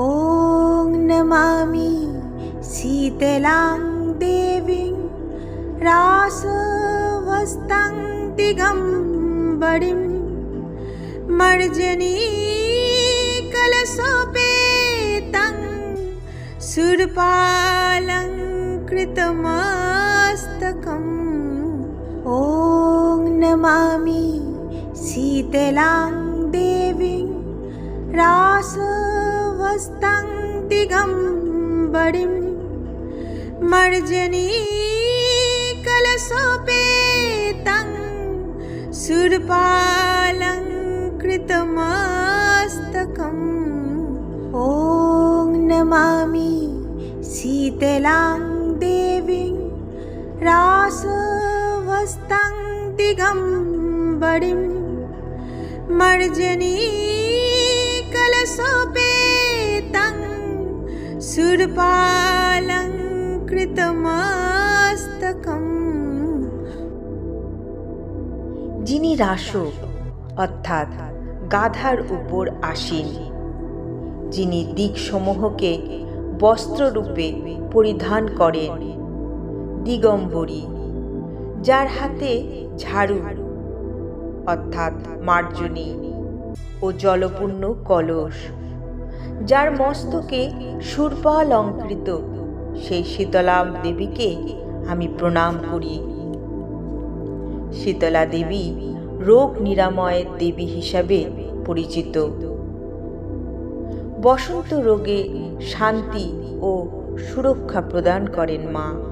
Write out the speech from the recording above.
ॐ नमामि शीतलां देवीं रासवस्तां दिगम्बरीं मर्जनी कलशोपेतं सुरपालङ्कृतमस्तकम् ॐ नमामि शीतलां देवीं रासवस्तां दिगम्बरीं मर्जनी कलशोपेतं सुरपालङ्कृतमस्तकम् ॐ नमामि शीतलां देवीं रासवस्तां दिगम्बरीं मर्जनी कलशोपेतं সুরপালঙ্কৃতমাস্তকম যিনি রাসক, অর্থাৎ গাধার উপর আসীন, যিনি দিকসমূহকে বস্ত্ররূপে পরিধান করেন, দিগম্বরী, যার হাতে ঝাড়ু, অর্থাৎ মার্জনী ও জলপূর্ণ কলস। যার মস্তকে সুরপাল অলঙ্কৃত সেই শীতলাম দেবীকে আমি প্রণাম করি। শীতলা দেবী রোগ নিরাময়ের দেবী হিসাবে পরিচিত। বসন্ত রোগে শান্তি ও সুরক্ষা প্রদান করেন মা।